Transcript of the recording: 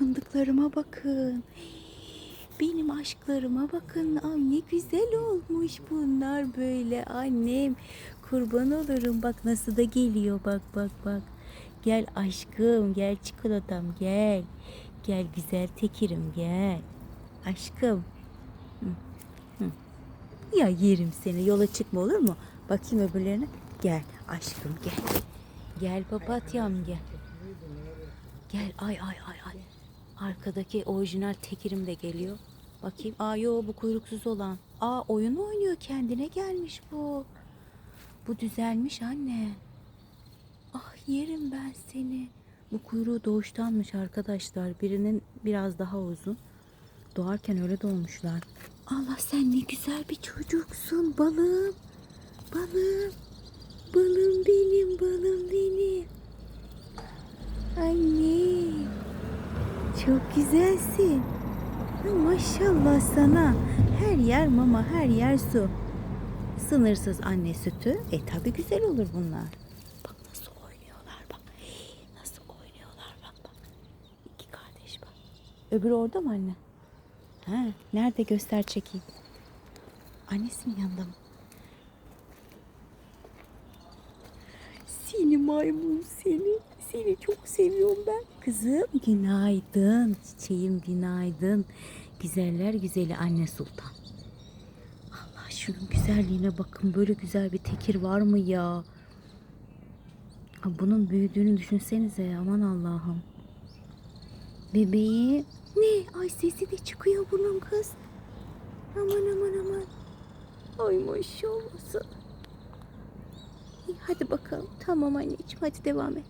fındıklarıma bakın. Benim aşklarıma bakın. Ay ne güzel olmuş bunlar böyle annem. Kurban olurum bak nasıl da geliyor bak bak bak. Gel aşkım gel çikolatam gel. Gel güzel tekirim gel. Aşkım. Hı, hı. Ya yerim seni yola çıkma olur mu? Bakayım öbürlerine. Gel aşkım gel. Gel papatyam gel. Gel ay ay ay ay. Arkadaki orijinal tekirim de geliyor. Bakayım. Aa yo bu kuyruksuz olan. Aa oyun oynuyor kendine gelmiş bu. Bu düzelmiş anne. Ah yerim ben seni. Bu kuyruğu doğuştanmış arkadaşlar. Birinin biraz daha uzun. Doğarken öyle doğmuşlar. Allah sen ne güzel bir çocuksun balım. Balım. Balım benim, balım benim. Anne. Çok güzelsin. Maşallah sana. Her yer mama, her yer su. Sınırsız anne sütü. E tabi güzel olur bunlar. Bak nasıl oynuyorlar bak. Nasıl oynuyorlar bak bak. İki kardeş bak. Öbürü orada mı anne? Ha, nerede göster çekeyim. Annesinin yanında mı? Seni maymun seni. Seni çok seviyorum ben. Kızım günaydın. Çiçeğim günaydın. Güzeller güzeli anne sultan. Allah şunun güzelliğine bakın. Böyle güzel bir tekir var mı ya? Bunun büyüdüğünü düşünsenize. Aman Allah'ım. Bebeği. Ne? Ay sesi de çıkıyor bunun kız. Aman aman aman. Ay maşallah sana. İyi, hadi bakalım. Tamam anneciğim hadi devam et.